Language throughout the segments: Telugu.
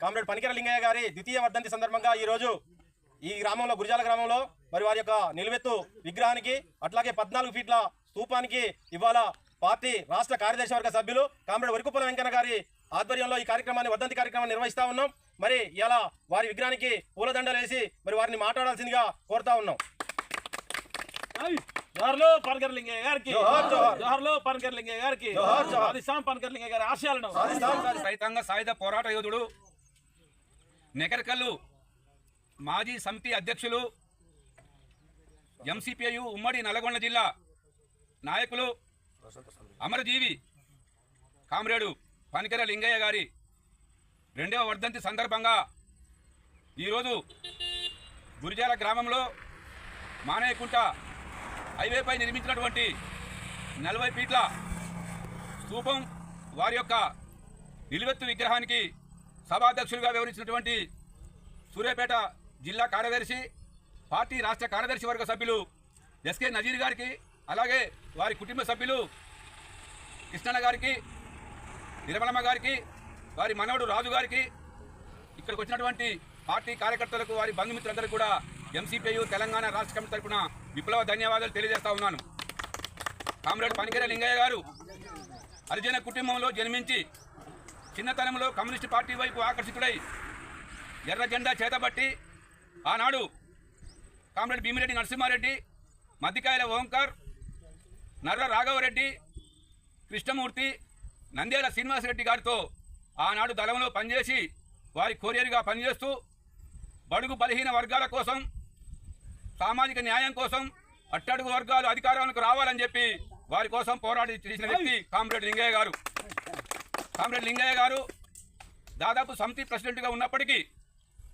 కామ్రేడ్ పనికెర లింగయ్య గారి ద్వితీయ వర్ధంతి సందర్భంగా ఈ రోజు ఈ గ్రామంలో గురిజాల గ్రామంలో మరి వారి యొక్క నిలువెత్తు విగ్రహానికి అట్లాగే పద్నాలుగు ఫీట్ల స్తూపానికి ఇవాళ పార్టీ రాష్ట్ర కార్యదర్శి వర్గ సభ్యులు కామ్రేడ్ వరకుపల వెంకన్న గారి ఆధ్వర్యంలో ఈ కార్యక్రమాన్ని వర్ధంతి కార్యక్రమాన్ని నిర్వహిస్తా ఉన్నాం మరి ఇలా వారి విగ్రహానికి పూలదండలు వేసి మరి వారిని మాట్లాడాల్సిందిగా కోరుతా ఉన్నాం జోహార్లో పనకర్ లింగయ్య గారికి జోహార్, జోహార్. జోహార్లో పనకర్ లింగయ్య గారికి. ఆదిశాం పనకర్ లింగయ్య గారి ఆశయాలను. రైతాంగ సాయుధ పోరాట యోధుడు నెగరకల్లు మాజీ సమితి అధ్యక్షులు ఎంసీపీయు ఉమ్మడి నల్గొండ జిల్లా నాయకులు అమరజీవి కామ్రేడు పనికెర లింగయ్య గారి రెండవ వర్ధంతి సందర్భంగా ఈరోజు గురిజాల గ్రామంలో మానేయకుంట హైవేపై నిర్మించినటువంటి నలభై ఫీట్ల స్థూపం వారి యొక్క నిలువెత్తు విగ్రహానికి సభాధ్యక్షులుగా వివరించినటువంటి సూర్యాపేట జిల్లా కార్యదర్శి పార్టీ రాష్ట్ర కార్యదర్శి వర్గ సభ్యులు ఎస్కే నజీర్ గారికి అలాగే వారి కుటుంబ సభ్యులు కృష్ణన్న గారికి నిర్మలమ్మ గారికి వారి మనవడు రాజు గారికి ఇక్కడికి వచ్చినటువంటి పార్టీ కార్యకర్తలకు వారి బంధుమిత్రులందరూ కూడా ఎంసీపీయు తెలంగాణ రాష్ట్ర కమిటీ తరపున విప్లవ ధన్యవాదాలు తెలియజేస్తా ఉన్నాను. కామ్రేడ్ పనికిర లింగయ్య గారు హరిజన కుటుంబంలో జన్మించి చిన్నతనంలో కమ్యూనిస్టు పార్టీ వైపు ఆకర్షితుడై ఎర్ర జెండా చేతబట్టి ఆనాడు కామ్రేడ్ భీమిరెడ్డి నరసింహారెడ్డి మద్దికాయల ఓంకార్ నర్ర రాఘవరెడ్డి కృష్ణమూర్తి నంద్యాల శ్రీనివాసరెడ్డి గారితో ఆనాడు దళంలో పనిచేసి వారి కొరియర్గా పనిచేస్తూ బడుగు బలహీన వర్గాల కోసం సామాజిక న్యాయం కోసం అట్టడుగు వర్గాలు అధికారంలోకి రావాలని చెప్పి వారి కోసం పోరాడి చేసిన వ్యక్తి కామ్రేడ్ లింగయ్య గారు. కామ్రేడ్ లింగయ్య గారు దాదాపు సమితి ప్రెసిడెంట్గా ఉన్నప్పటికీ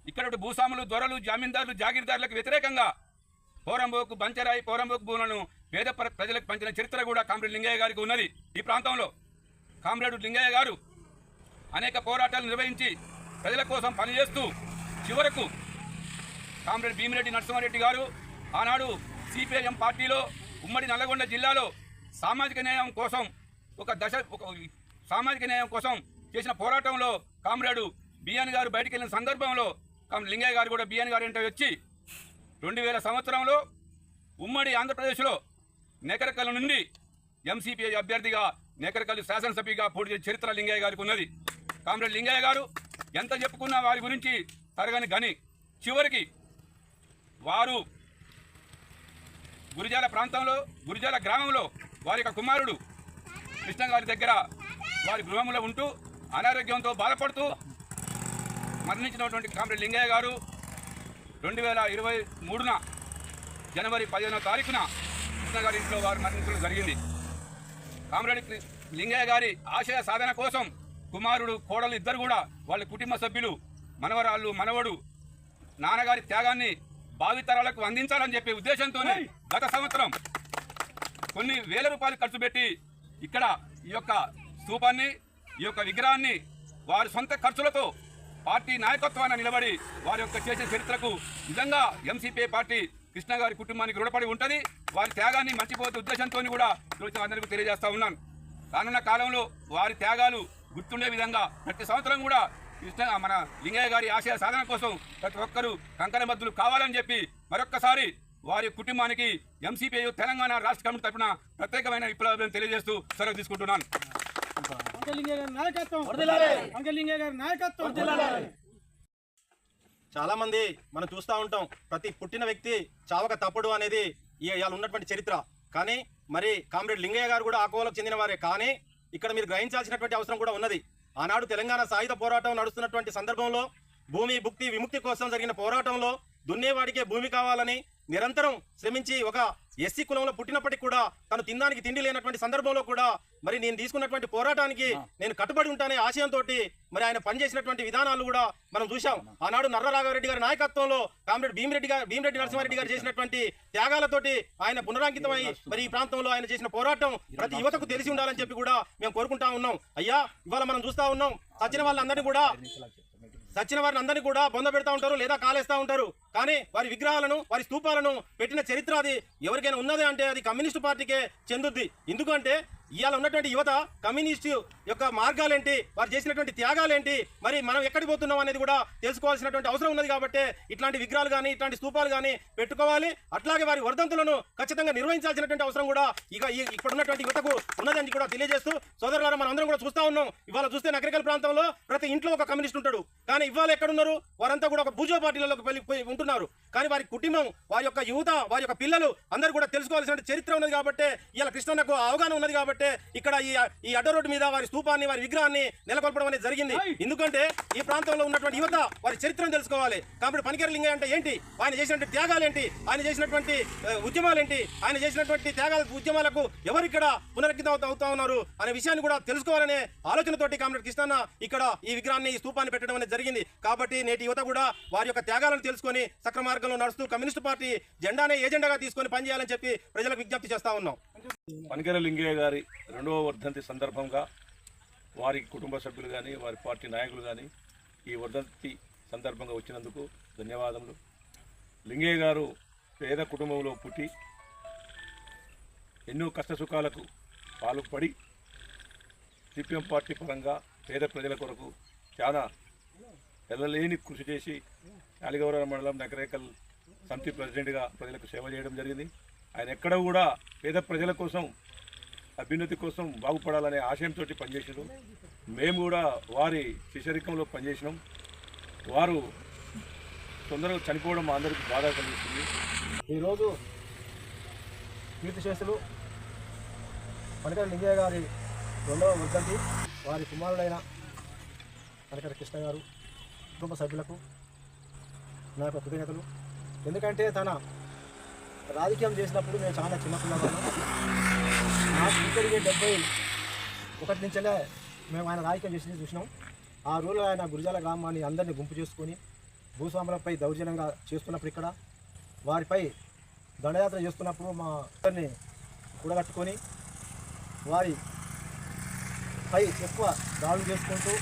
ఇక్కడ భూస్వాములు దొరలు జమీందారులు జాగీర్దారులకు వ్యతిరేకంగా పోరంబోకు బంచరాయి పోరంబోకు భూములను పేద ప్రజలకు పంచిన చరిత్ర కూడా కామ్రేడ్ లింగయ్య గారికి ఉన్నది. ఈ ప్రాంతంలో కామ్రేడు లింగయ్య గారు అనేక పోరాటాలు నిర్వహించి ప్రజల కోసం పనిచేస్తూ చివరకు కామ్రేడ్ భీమిరెడ్డి నరసింహారెడ్డి గారు ఆనాడు సిపిఐఎం పార్టీలో ఉమ్మడి నల్లగొండ జిల్లాలో సామాజిక న్యాయం కోసం ఒక దశ ఒక సామాజిక న్యాయం కోసం చేసిన పోరాటంలో కామ్రేడు బిఎన్ గారు బయటకు వెళ్ళిన సందర్భంలో లింగయ్య గారు కూడా బిఎన్ గారు ఇంట వచ్చి రెండు వేల సంవత్సరంలో ఉమ్మడి ఆంధ్రప్రదేశ్లో నెకరకల్ నుండి ఎంసీపీ అభ్యర్థిగా నెకరకల్లు శాసనసభ్యుగా పోటీ చేసిన చరిత్ర లింగయ్య గారికి ఉన్నది. కామ్రేడ్ లింగయ్య గారు ఎంత చెప్పుకున్నా వారి గురించి తరగని గని. చివరికి వారు గురిజాల ప్రాంతంలో గురిజాల గ్రామంలో వారి యొక్క కుమారుడు కృష్ణ గారి దగ్గర వారి గృహంలో ఉంటూ అనారోగ్యంతో బాధపడుతూ మరణించినటువంటి కామ్రేడ్ లింగయ్య గారు రెండు వేల ఇరవై మూడున జనవరి పదిహేనో తారీఖున కృష్ణ గారి ఇంట్లో వారు మరణించడం జరిగింది. కామ్రేడ్ కృ- లింగయ్య గారి ఆశయ సాధన కోసం కుమారుడు కోడలు ఇద్దరు కూడా వాళ్ళ కుటుంబ సభ్యులు మనవరాళ్ళు మనవడు నాన్నగారి త్యాగాన్ని భావితరాలకు అందించాలని చెప్పే ఉద్దేశంతోనే గత సంవత్సరం కొన్ని వేల రూపాయలు ఖర్చు పెట్టి ఇక్కడ ఈ యొక్క స్థూపాన్ని ఈ యొక్క విగ్రహాన్ని వారి సొంత ఖర్చులతో పార్టీ నాయకత్వాన్ని నిలబడి వారి యొక్క చేసిన చరిత్రకు నిజంగా ఎంసీపీ పార్టీ కృష్ణ గారి కుటుంబానికి రుణపడి ఉంటుంది. వారి త్యాగాన్ని మర్చిపోతే ఉద్దేశంతో కూడా ఈరోజు అందరికీ తెలియజేస్తా ఉన్నాను. రానున్న కాలంలో వారి త్యాగాలు గుర్తుండే విధంగా ప్రతి సంవత్సరం కూడా కృష్ణ మన లింగయ్య గారి ఆశయ సాధన కోసం ప్రతి ఒక్కరూ కంకణబద్దులు కావాలని చెప్పి మరొక్కసారి వారి కుటుంబానికి ఎంసీపీ తెలంగాణ రాష్ట్ర కమిటీ తరఫున ప్రత్యేకమైన విప్లవం తెలియజేస్తూ సెలవు తీసుకుంటున్నాను. అంకలింగే గారి నాయకత్వం. అంకలింగే గారి నాయకత్వం. చాలా మంది మనం చూస్తూ ఉంటాం ప్రతి పుట్టిన వ్యక్తి చావక తప్పడు అనేది ఈ- ఇవాళ ఉన్నటువంటి చరిత్ర. కానీ మరి కామ్రేడ్ లింగయ్య గారు కూడా ఆ కోవలకు చెందిన వారే కానీ ఇక్కడ మీరు గ్రహించాల్సినటువంటి అవసరం కూడా ఉన్నది. ఆనాడు తెలంగాణ సాయుధ పోరాటం నడుస్తున్నటువంటి సందర్భంలో భూమి భుక్తి విముక్తి కోసం జరిగిన పోరాటంలో దున్నేవాడికే భూమి కావాలని నిరంతరం శ్రమించి ఒక ఎస్సీ కులంలో పుట్టినప్పటికీ కూడా తను తినడానికి తిండి లేనటువంటి సందర్భంలో కూడా మరి నేను తీసుకున్నటువంటి పోరాటానికి నేను కట్టుబడి ఉంటానే ఆశయంతో మరి ఆయన పనిచేసినటువంటి విధానాలు కూడా మనం చూశాం. ఆనాడు నర్ర రాఘవరెడ్డి గారి నాయకత్వంలో కామ్రేడ్ భీమిరెడ్డి గారు భీమిరెడ్డి నరసింహారెడ్డి గారు చేసినటువంటి త్యాగాలతోటి ఆయన పునరాంకితమై మరి ఈ ప్రాంతంలో ఆయన చేసిన పోరాటం ప్రతి యువతకు తెలిసి ఉండాలని చెప్పి కూడా మేము కోరుకుంటా ఉన్నాం. అయ్యా ఇవాళ మనం చూస్తా ఉన్నాం. సచిన వాళ్ళందరినీ కూడా సచ్చిన వారిని అందరినీ కూడా బొంద పెడతా ఉంటారు లేదా కాలేస్తా ఉంటారు. కానీ వారి విగ్రహాలను వారి స్తూపాలను పెట్టిన చరిత్ర అది ఎవరికైనా ఉన్నది అంటే అది కమ్యూనిస్టు పార్టీకే చెందుద్ది. ఎందుకంటే ఇవాళ ఉన్నటువంటి యువత కమ్యూనిస్టు యొక్క మార్గాలేంటి? వారు చేసినటువంటి త్యాగాలేంటి? మరి మనం ఎక్కడికి పోతున్నాం అనేది కూడా తెలుసుకోవాల్సినటువంటి అవసరం ఉన్నది కాబట్టి ఇట్లాంటి విగ్రహాలు కానీ ఇట్లాంటి స్తూపాలు కానీ పెట్టుకోవాలి. అట్లాగే వారి వర్ధంతులను ఖచ్చితంగా నిర్వహించాల్సినటువంటి అవసరం కూడా ఇక ఇప్పుడున్నటువంటి యువతకు ఉన్నదని కూడా తెలియజేస్తూ సోదరులారా మనం అందరం కూడా చూస్తా ఉన్నాం. ఇవాళ చూస్తే నగరికల్ ప్రాంతంలో ప్రతి ఇంట్లో ఒక కమ్యూనిస్ట్ ఉంటాడు. కానీ ఇవాళ ఎక్కడున్నారు? వారంతా కూడా ఒక భూజో పార్టీలలోకి వెళ్ళిపోయి ఉంటున్నారు. కానీ వారి కుటుంబం వారి యొక్క యువత వారి యొక్క పిల్లలు అందరూ కూడా తెలుసుకోవాల్సిన చరిత్ర ఉన్నది కాబట్టి ఇలా కృష్ణన్నకు అవగాహన ఉన్నది కాబట్టి ఇక్కడ ఈ ఈ అడ్డ రోడ్డు మీద వారి స్తూపాన్ని వారి విగ్రహాన్ని నెలకొల్పడం అనేది జరిగింది. ఎందుకంటే ఈ ప్రాంతంలో ఉన్నటువంటి యువత వారి చరిత్రను తెలుసుకోవాలి. కాబట్టి పనికర లింగయ్య అంటే ఏంటి? ఆయన చేసినటువంటి త్యాగాలు ఏంటి? ఆయన చేసినటువంటి ఉద్యమాలు ఏంటి? ఆయన చేసినటువంటి త్యాగాల ఉద్యమాలకు ఎవరు ఇక్కడ పునరుద్ధృతం అవుతా- ఉన్నారు అనే విషయాన్ని కూడా తెలుసుకోవాలనే ఆలోచనతోటి కామ్రేడ్ కృష్ణన్న ఇక్కడ ఈ విగ్రహాన్ని ఈ స్తూపాన్ని పెట్టడం అనేది జరిగింది. కాబట్టి నేటి యువత కూడా వారి యొక్క త్యాగాలను తెలుసుకొని సక్రమ మార్గంలో నడుస్తూ కమ్యూనిస్ట్ పార్టీ జెండానే ఏజెండాగా తీసుకొని పనిచేయాలని చెప్పి ప్రజలకు విజ్ఞప్తి చేస్తా ఉన్నాం. పనికెర లింగయ్య గారి రెండవ వర్ధంతి సందర్భంగా వారి కుటుంబ సభ్యులు కానీ వారి పార్టీ నాయకులు కానీ ఈ వర్ధంతి సందర్భంగా వచ్చినందుకు ధన్యవాదములు. లింగయ్య గారు పేద కుటుంబంలో పుట్టి ఎన్నో కష్టసుఖాలకు పాల్పడి సిపిఎం పార్టీ పరంగా పేద ప్రజల కొరకు చాలా ఎల్లలేని కృషి చేసి అలిగౌరవ మండలం నకరేకల్ సమితి ప్రెసిడెంట్గా ప్రజలకు సేవ చేయడం జరిగింది. ఆయన ఎక్కడ కూడా పేద ప్రజల కోసం అభ్యున్నతి కోసం బాగుపడాలనే ఆశయంతో పనిచేసారు మేము కూడా వారి శిశరికంలో పనిచేసినాం. వారు తొందరగా చనిపోవడం అందరికీ బాధ కలిగిస్తుంది ఈరోజు కీర్తిశేషులు పనికర లింగయ్య గారి రెండవ వర్ధంతి వారి కుమారుడైన పనికర కృష్ణ గారు కుటుంబ సభ్యులకు నా యొక్క కృతజ్ఞతలు. ఎందుకంటే తన రాజకీయం చేసినప్పుడు మేము చాలా చిన్నపిల్లవాళ్ళం నాకు ఇక్కడికి డెబ్బై ఒకటి నుంచేలా మేము ఆయన రాజకీయం చేసింది చూసినాం. ఆ రోజు ఆయన గురిజాల గ్రామాన్ని అందరినీ గుంపు చేసుకొని భూస్వాములపై దౌర్జన్యంగా చేస్తున్నప్పుడు ఇక్కడ వారిపై దండయాత్ర చేస్తున్నప్పుడు మా అందరిని కూడగట్టుకొని వారి పై ఎక్కువ దాడులు చేసుకుంటూ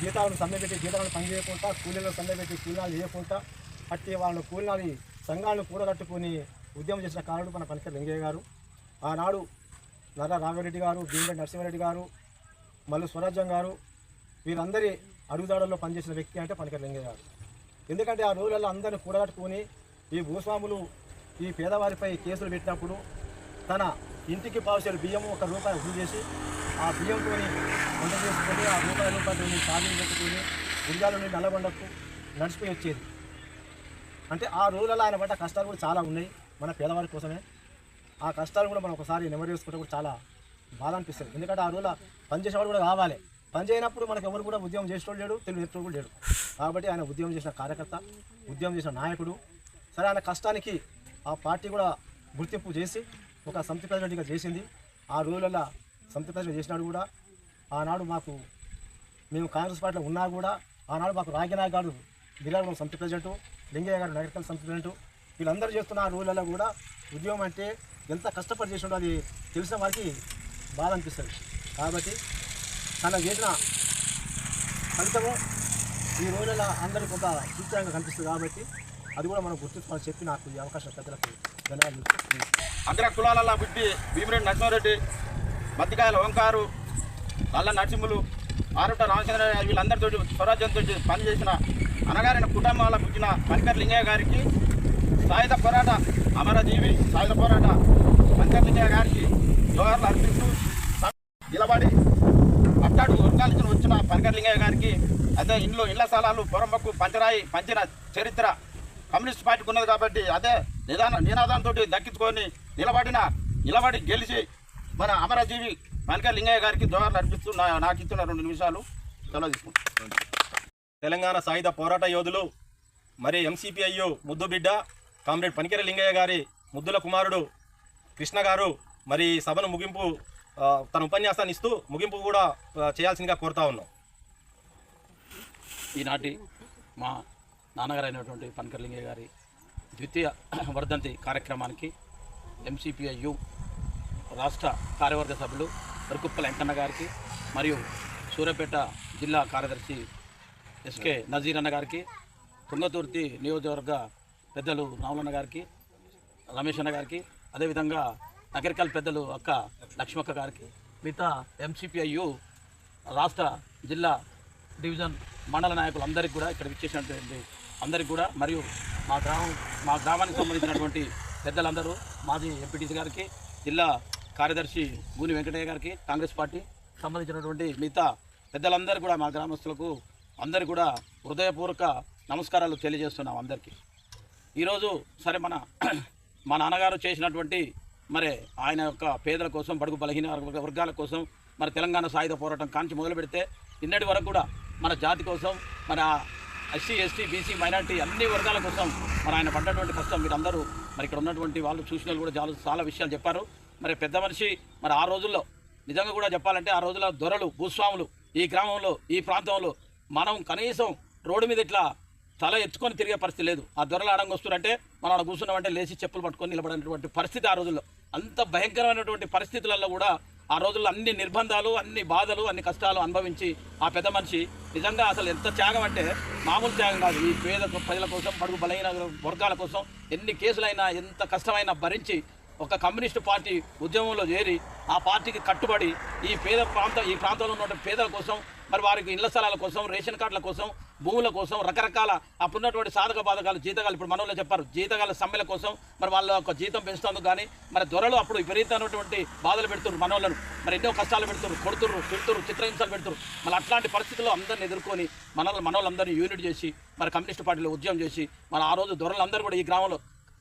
జీతాలను సమ్మెపెట్టి జీతాలను పనిచేయకుండా కూలీలను సమ్మెపెట్టి కూలీనాలు చేయకుండా అట్టి వాళ్ళ కూలీనాలి సంఘాలను కూడగట్టుకొని ఉద్యమం చేసిన కారుడు మన పనికర లింగయ్య గారు. ఆనాడు నర్రా రాఘవరెడ్డి గారు భీమరెడ్డి నరసింహారెడ్డి గారు మల్లు స్వరాజ్యం గారు వీరందరి అడుగుదాడల్లో పనిచేసిన వ్యక్తి అంటే పనికర లింగయ్య గారు. ఎందుకంటే ఆ రోజులలో అందరిని కూడగట్టుకుని ఈ భూస్వాములు ఈ పేదవారిపై కేసులు పెట్టినప్పుడు తన ఇంటికి పావుసేలు బియ్యం ఒక రూపాయి వసూలు చేసి ఆ బియ్యంతో వంట చేసుకొని ఆ రూపాయి రూపాయలు చాలీలు పెట్టుకొని గుంజాల నుండి నల్లగొండకు నడిచిపోయి వచ్చేది. అంటే ఆ రోజులలో ఆయన పడ్డ కష్టాలు కూడా చాలా ఉన్నాయి. మన పేదవారి కోసమే. ఆ కష్టాలు కూడా మనం ఒకసారి నెమరు వేసుకుంటే కూడా చాలా బాధ అనిపిస్తుంది. ఎందుకంటే ఆ రోజుల పనిచేసేవాడు కూడా కావాలి. పని చేయనప్పుడు మనకు ఎవరు కూడా ఉద్యమం చేసేవాడు లేడు తెలుగు నేర్చుకోడు కూడా లేడు. కాబట్టి ఆయన ఉద్యమం చేసిన కార్యకర్త ఉద్యమం చేసిన నాయకుడు సరే ఆయన కష్టానికి ఆ పార్టీ కూడా గుర్తింపు చేసి ఒక సంతి ప్రెసిడెంట్గా చేసింది. ఆ రోజులలో సమితి ప్రజలు చేసినాడు కూడా. ఆనాడు మాకు మేము కాంగ్రెస్ పార్టీలో ఉన్నా కూడా ఆనాడు మాకు రాగినాయ్ గారు గిరిజన సంతి ప్రెసిడెంట్ లింగయ్య గారు నగరికల్ సమితి ప్రెసిడెంట్ వీళ్ళందరూ చేస్తున్న ఆ రోజులలో కూడా ఉద్యమం అంటే ఎంత కష్టపడి చేసిండో అది తెలిసిన వారికి బాధ అనిపిస్తుంది. కాబట్టి తన చేసిన ఫలితము ఈ రోజులలో అందరికీ కొంత సూచనగా కనిపిస్తుంది కాబట్టి అది కూడా మనం గుర్తించుకోవాలని చెప్పి నాకు ఈ అవకాశం ప్రజలకు ధన్యవాదాలు. అగ్ర కులాలలో పుట్టి భీమిరెడ్డి నరసింహారెడ్డి మత్తికాయల ఓంకారు నల్ల నరసింహులు ఆరుట రామచంద్ర వీళ్ళందరితో స్వరాజ్యంతో పనిచేసిన అనగారిన కుటుంబాల పుట్టిన కనకర్ లింగయ్య గారికి సాయుధ పోరాట అమరజీవి సాయుధ పోరాట పనికర్ లింగయ్య గారికి జోహర్లు అర్పిస్తూ నిలబడి అట్టాడు వర్గాల నుంచి వచ్చిన పనికర్ లింగయ్య గారికి అదే ఇంట్లో ఇళ్ళ స్థలాలు పొరంబక్కు పంచరాయి పంచిన చరిత్ర కమ్యూనిస్ట్ పార్టీకి ఉన్నది కాబట్టి అదే నిదాన నినాదంతో దక్కించుకొని నిలబడిన నిలబడి గెలిచి మన అమరజీవి పనికర్ లింగయ్య గారికి జోహార్లు అర్పిస్తూ నా- నాకు ఇచ్చిన రెండు నిమిషాలు సెలవు తెలంగాణ సాయుధ పోరాట యోధులు మరి ఎంసీపీఐయు ముద్దుబిడ్డ కామ్రేడ్ పనికెర లింగయ్య గారి ముద్దుల కుమారుడు కృష్ణ గారు మరి ఈ సభను ముగింపు తన ఉపన్యాసాన్ని ఇస్తూ ముగింపు కూడా చేయాల్సిందిగా కోరుతా ఉన్నాం. ఈనాటి మా నాన్నగారు అయినటువంటి పనకర్లింగయ్య గారి ద్వితీయ వర్ధంతి కార్యక్రమానికి ఎంసీపీఐయు రాష్ట్ర కార్యవర్గ సభ్యులు వరకుప్పల వెంకన్న గారికి మరియు సూర్యాపేట జిల్లా కార్యదర్శి ఎస్కే నజీర్ అన్న గారికి తుంగతుర్తి నియోజకవర్గ పెద్దలు రాములన్న గారికి రమేష్ అన్న గారికి అదేవిధంగా నగరికల్ పెద్దలు అక్క లక్ష్మక్క గారికి మిగతా ఎంసీపీఐయు రాష్ట్ర జిల్లా డివిజన్ మండల నాయకులందరికీ కూడా ఇక్కడ విచ్చేసినటువంటి అందరికీ కూడా మరియు మా గ్రామం మా గ్రామానికి సంబంధించినటువంటి పెద్దలందరూ మాజీ ఎంపీటీసీ గారికి జిల్లా కార్యదర్శి గూని వెంకటయ్య గారికి కాంగ్రెస్ పార్టీ సంబంధించినటువంటి మిగతా పెద్దలందరూ కూడా మా గ్రామస్తులకు అందరికీ కూడా హృదయపూర్వక నమస్కారాలు తెలియజేస్తున్నాం అందరికీ. ఈరోజు సరే మన మా నాన్నగారు చేసినటువంటి మరి ఆయన యొక్క పేదల కోసం బడుగు బలహీన వర్గాల కోసం మరి తెలంగాణ సాయుధ పోరాటం కాంచి మొదలు పెడితే ఇన్నటి వరకు కూడా మన జాతి కోసం మన ఎస్సీ ఎస్టీ బీసీ మైనార్టీ అన్ని వర్గాల కోసం మరి ఆయన పడ్డటువంటి కష్టం మీరందరూ మరి ఇక్కడ ఉన్నటువంటి వాళ్ళు చూసిన కూడా చాలా చాలా విషయాలు చెప్పారు. మరి పెద్ద మనిషి మరి ఆ రోజుల్లో నిజంగా కూడా చెప్పాలంటే ఆ రోజుల్లో దొరలు భూస్వాములు ఈ గ్రామంలో ఈ ప్రాంతంలో మనం కనీసం రోడ్డు మీద ఇట్లా తల ఎత్తుకొని తిరిగే పరిస్థితి లేదు. ఆ దొరలు ఆడంగా వస్తున్నారంటే మనం అక్కడ కూర్చున్నామంటే లేచి చెప్పులు పట్టుకొని నిలబడినటువంటి పరిస్థితి ఆ రోజుల్లో. అంత భయంకరమైనటువంటి పరిస్థితులలో కూడా ఆ రోజుల్లో అన్ని నిర్బంధాలు అన్ని బాధలు అన్ని కష్టాలు అనుభవించి ఆ పెద్ద మనిషి నిజంగా అసలు ఎంత త్యాగం అంటే మామూలు త్యాగం కాదు. ఈ పేద ప్రజల కోసం పడుగు బలైన వర్గాల కోసం ఎన్ని కేసులైనా ఎంత కష్టమైనా భరించి ఒక కమ్యూనిస్టు పార్టీ ఉద్యమంలో చేరి ఆ పార్టీకి కట్టుబడి ఈ పేద ప్రాంతం ఈ ప్రాంతంలో ఉన్న పేదల కోసం మరి వారికి ఇళ్ళ స్థలాల కోసం రేషన్ కార్డుల కోసం భూముల కోసం రకరకాల అప్పుడున్నటువంటి సాధక బాధకాలు జీతగాలు ఇప్పుడు మనలో చెప్పారు జీతగాల సమ్మెల కోసం మరి వాళ్ళ యొక్క జీతం పెంచుతందుకు కానీ మరి దొరలు అప్పుడు విపరీతమైనటువంటి బాధలు పెడుతున్నారు మనోళ్ళను. మరి ఎన్నో కష్టాలు పెడుతున్నారు కొడుతురు తిడుతురు చిత్రహింసలు పెడుతురు మరి అట్లాంటి పరిస్థితుల్లో అందరిని ఎదుర్కొని మన మనోళ్ళందరినీ యూనిట్ చేసి మరి కమ్యూనిస్ట్ పార్టీలో ఉద్యమం చేసి మన ఆ రోజు దొరలందరూ కూడా ఈ గ్రామంలో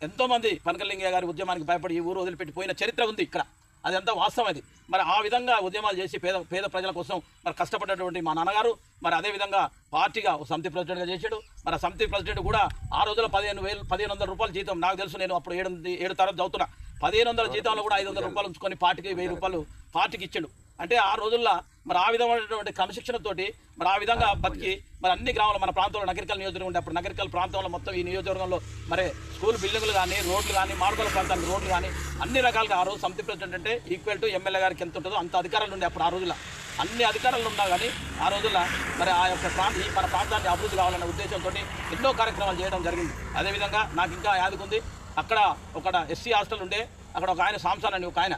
ఎంతోమంది పనకలింగయ్య గారి ఉద్యమానికి భయపడి ఈ ఊరు వదిలిపెట్టి పోయిన చరిత్ర ఉంది ఇక్కడ. అదంతా వాస్తవం అది. మరి ఆ విధంగా ఉద్యమాలు చేసి పేద పేద ప్రజల కోసం మరి కష్టపడ్డటువంటి మా నాన్నగారు మరి అదే విధంగా పార్టీగా ఒక సమితి ప్రెసిడెంట్గా చేశాడు. మరి ఆ సమితి ప్రెసిడెంట్ కూడా ఆ రోజుల్లో పదిహేను వేలు పదిహేను వందల రూపాయలు జీతం నాకు తెలుసు నేను అప్పుడు ఏడు ఏడు తరగతి చదువుతున్నా. పదిహేను వందల జీతంలో కూడా ఐదు వందల రూపాయలు ఉంచుకొని పార్టీకి వెయ్యి రూపాయలు పార్టీకి ఇచ్చాడు. అంటే ఆ రోజుల్లో మరి ఆ విధమైనటువంటి క్రమశిక్షణతోటి మరి ఆ విధంగా బతికి మరి అన్ని గ్రామాలు మన ప్రాంతంలో నగరికల్ నియోజకవర్గం ఉండే అప్పుడు నగరికల్ ప్రాంతంలో మొత్తం ఈ నియోజకవర్గంలో మరి స్కూల్ బిల్డింగ్లు కానీ రోడ్లు కానీ మాడుకోల ప్రాంతానికి రోడ్లు కానీ అన్ని రకాలుగా ఆ రోజు సమితి ప్రెసిడెంట్ అంటే ఈక్వల్ టు ఎమ్మెల్యే గారికి ఎంత ఉంటుందో అంత అధికారాలు ఉండే అప్పుడు ఆ రోజుల్లో. అన్ని అధికారాలు ఉన్నా కానీ ఆ రోజుల్లో మరి ఆ యొక్క ప్రాంత మన ప్రాంతాన్ని అభివృద్ధి కావాలనే ఉద్దేశంతో ఎన్నో కార్యక్రమాలు చేయడం జరిగింది. అదేవిధంగా నాకు ఇంకా యాదకుంది. అక్కడ ఒక ఎస్సీ హాస్టల్ ఉండే అక్కడ ఒక ఆయన సాంసాన్ అని ఒక ఆయన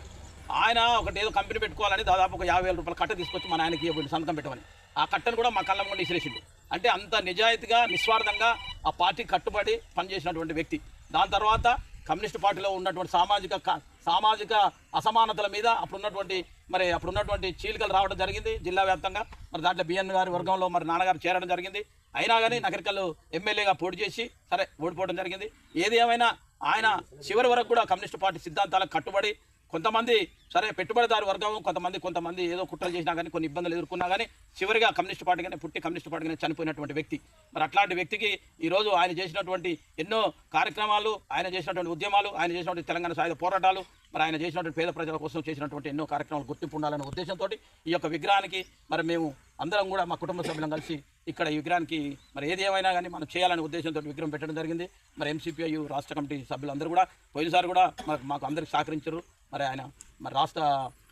ఆయన ఒకటి ఏదో కంపెనీ పెట్టుకోవాలని దాదాపు ఒక యాభై వేల రూపాయల కట్ట తీసుకొచ్చి మన ఆయనకి ఇవ్వండి సంతకం పెట్టమని. ఆ కట్టను కూడా మా కళ్ళ కూడా ఇసిరేసిండు. అంటే అంత నిజాయితీగా నిస్వార్థంగా ఆ పార్టీ కట్టుబడి పనిచేసినటువంటి వ్యక్తి. దాని తర్వాత కమ్యూనిస్ట్ పార్టీలో ఉన్నటువంటి సామాజిక క- సామాజిక అసమానతల మీద అప్పుడున్నటువంటి మరి అప్పుడున్నటువంటి చీలికలు రావడం జరిగింది జిల్లా వ్యాప్తంగా. మరి దాంట్లో బిఎన్ గారి వర్గంలో మరి నాన్నగారు చేరడం జరిగింది. అయినా కానీ నగరికల్ ఎమ్మెల్యేగా పోటీ చేసి సరే ఓడిపోవడం జరిగింది. ఏది ఏమైనా ఆయన చివరి వరకు కూడా కమ్యూనిస్ట్ పార్టీ సిద్ధాంతాలకు కట్టుబడి కొంతమంది సరే పెట్టుబడిదారు వర్గం కొంతమంది కొంతమంది ఏదో కుట్రలు చేసినా కానీ కొన్ని ఇబ్బందులు ఎదుర్కొన్నా కానీ చివరిగా కమ్యూనిస్ట్ పార్టీగానే పుట్టి కమ్యూనిస్ట్ పార్టీగానే చనిపోయినటువంటి వ్యక్తి. మరి అట్లాంటి వ్యక్తికి ఈరోజు ఆయన చేసినటువంటి ఎన్నో కార్యక్రమాలు ఆయన చేసినటువంటి ఉద్యమాలు ఆయన చేసినటువంటి తెలంగాణ సాయుధ పోరాటాలు మరి ఆయన చేసినటువంటి పేద ప్రజల కోసం చేసినటువంటి ఎన్నో కార్యక్రమాలు గుర్తింపు ఉండాలనే ఉద్దేశంతో ఈ యొక్క విగ్రహానికి మరి మేము అందరం కూడా మా కుటుంబ సభ్యులం కలిసి ఇక్కడ ఈ విగ్రహానికి మరి ఏది ఏమైనా కానీ మనం చేయాలనే ఉద్దేశంతో విగ్రహం పెట్టడం జరిగింది. మరి ఎంసీపీఐ రాష్ట్ర కమిటీ సభ్యులందరూ కూడా పోయినసారి కూడా మాకు అందరికి సహకరించారు. మరి ఆయన మరి రాష్ట్ర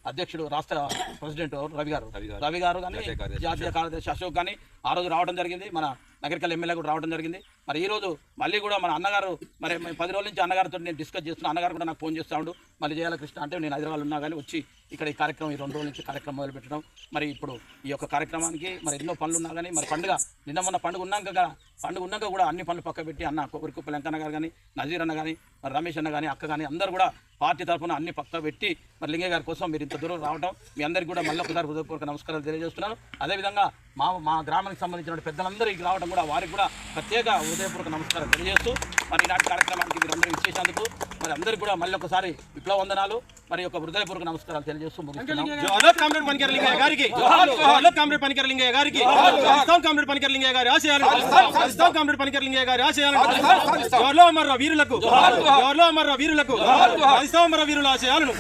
అధ్యక్షుడు రాష్ట్ర ప్రెసిడెంట్ రవి గారు రవి గారు కానీ జాతీయ కార్యదర్శి అశోక్ కానీ ఆ రోజు రావడం జరిగింది. మన నగరికల్ ఎమ్మెల్యే కూడా రావడం జరిగింది. మరి ఈరోజు మళ్ళీ కూడా మన అన్నగారు మరి పది రోజుల నుంచి అన్నగారితో నేను డిస్కస్ చేస్తున్నా. అన్నగారు కూడా నాకు ఫోన్ చేస్తా ఉండు. మళ్ళీ చేయాల కృష్ణ అంటే నేను హైదరాబాద్ ఉన్నా కానీ వచ్చి ఇక్కడ ఈ కార్యక్రమం ఈ రెండు రోజుల నుంచి కార్యక్రమం మొదలుపెట్టడం. మరి ఇప్పుడు ఈ యొక్క కార్యక్రమానికి మరి ఎన్నో పనులు ఉన్నా కానీ మరి పండుగ నిన్న మొన్న పండుగ ఉన్నాక పండుగ ఉన్నాక కూడా అన్ని పనులు పక్క పెట్టి అన్న కొరికుప్ప వెంకన్న గారు కానీ నజీర్ అన్న కానీ మరి రమేష్ అన్న కానీ అక్క కానీ అందరూ కూడా పార్టీ తరఫున అన్ని పక్క పెట్టి మరి లింగయ్య గారి కోసం మీరు ఇంత దూరం రావడం మీ అందరికీ కూడా మళ్ళీ ఒకసారి హృదయపూర్వక నమస్కారాలు తెలియజేస్తున్నాను. అదేవిధంగా మా మా గ్రామానికి సంబంధించిన పెద్దలందరూ ఇక్కడికి రావడం కూడా వారికి కూడా ప్రత్యేక హృదయపూర్వక నమస్కారం తెలియజేస్తూ మరి ఈనాటి కార్యక్రమానికి మీరు అందరూ ఇచ్చేసినందుకు మరి అందరికీ కూడా మళ్ళీ ఒకసారి విప్లవ వందనాలు మరి యొక్క హృదయపూర్వక నమస్కారాలు తెలియజేస్తూ కామ్రేడ్ లింగయ్య గారికి కామ్రేడ్ గారికి కామ్రేడ్ గారి ఆశయాలు కామ్రేడ్ గారి ఆశయాలు అమర్ర వీరులకు అమర్ర వీరులకు వీరుల ఆశయాలను